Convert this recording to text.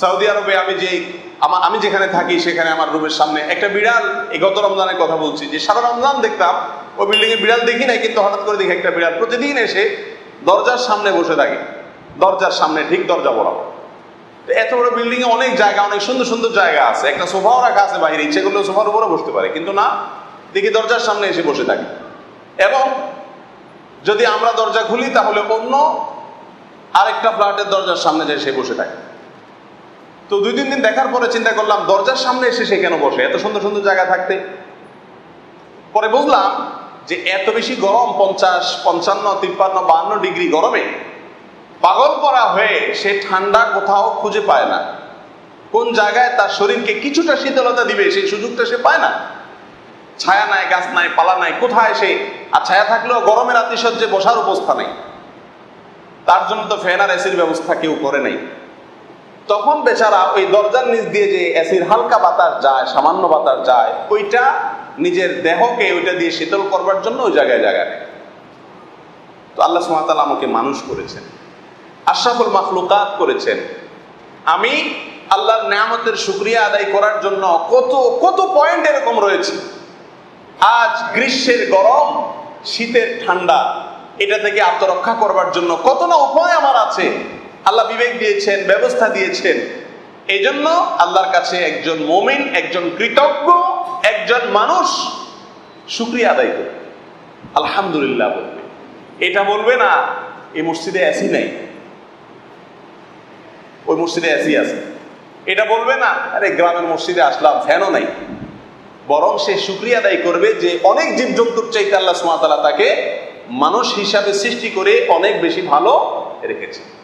Saudi আরবে আমি যে আমার আমি যেখানে থাকি, সেখানে আমার রুমের সামনে একটা বিড়াল, এই গত রমজানের কথা বলছি, যে সারা রমজান দেখতাম, ওই বিল্ডিং এ বিড়াল দেখি নাই, কিন্তু হঠাৎ করে দেখি একটা বিড়াল প্রতিদিন এসে দরজার সামনে বসে থাকে। দরজার সামনে, ঠিক দরজা তো এত বড় বিল্ডিং এ অনেক জায়গা, অনেক সুন্দর সুন্দর জায়গা আছে। একটা সোফাও রাখা আছে বাইরে ইচ্ছে করলে সোফার উপরে বসতে পারে, কিন্তু না, দেখি দরজার সামনে এসে বসে থাকে। এবং যদি আমরা দরজা খুলি, তাহলে অন্য আরেকটা ফ্ল্যাটের দরজার সামনে যায় সে বসে থাকে। তো দুই, তিন দিন দেখার পরে চিন্তা করলাম, দরজার সামনে এসে সে কেন বসে? এত সুন্দর সুন্দর জায়গা থাকতে। পরে বুঝলাম যে এত বেশি গরম, পঞ্চাশ, পঞ্চান্ন, তিপ্পান্ন বাহান্ন ডিগ্রি গরমে পাগল করা হয়ে সে ঠান্ডা কোথাও খুঁজে পায় না। কোন জায়গায় তার শরীরকে কিছুটা শীতলতা দিবে, সেই সুযোগটা সে পায় না। ছায়া নাই, গাছ নাই, পালা নাই, কোথায় সে? আর ছায়া থাকলেও গরমের আতিশয্যে বসার অবস্থা নেই। তার জন্য তো ফ্যান আর এসির ব্যবস্থা কেউ করে নাই। তখন বেচারা ওই দরজার নিচ দিয়ে যে এসির হালকা বাতাস যায়, সামান্য বাতাস যায়, ওইটা নিজের দেহকে ওইটা দিয়ে শীতল করবার জন্য ওই জায়গায় জায়গা নেয় তো আল্লাহ সুমাতাল আমাকে মানুষ করেছেন, আশরাফুল মাখলুকাত করেছেন। আমি আল্লাহর নেয়ামতের শুক্রিয়া আদায় করার জন্য কত কত পয়েন্ট এরকম রয়েছে। আজ গ্রীষ্মের গরম, শীতের ঠান্ডা, এটা থেকে আত্মরক্ষা করবার জন্য কত না উপায় আমার আছে। আল্লাহ বিবেক দিয়েছেন, ব্যবস্থা দিয়েছেন। এই জন্য আল্লাহর কাছে একজন মমিন, একজন কৃতজ্ঞ, একজন মানুষ শুক্রিয়া আদায় করবে। আলহামদুলিল্লাহ বলবে। এটা বলবে না, এই মসজিদে অ্যাসি নাই। ওই মসজিদে অ্যাসি আছে। এটা বলবে না, আরে গ্রামের মসজিদে আসলাম, ফ্যানও নাই। বরং সে শুক্রিয়া আদায় করবে যে অনেক জীবজন্তুর চাইতে আল্লাহ সুমাতালা তাকে মানুষ হিসাবে সৃষ্টি করে অনেক বেশি ভালো রেখেছে।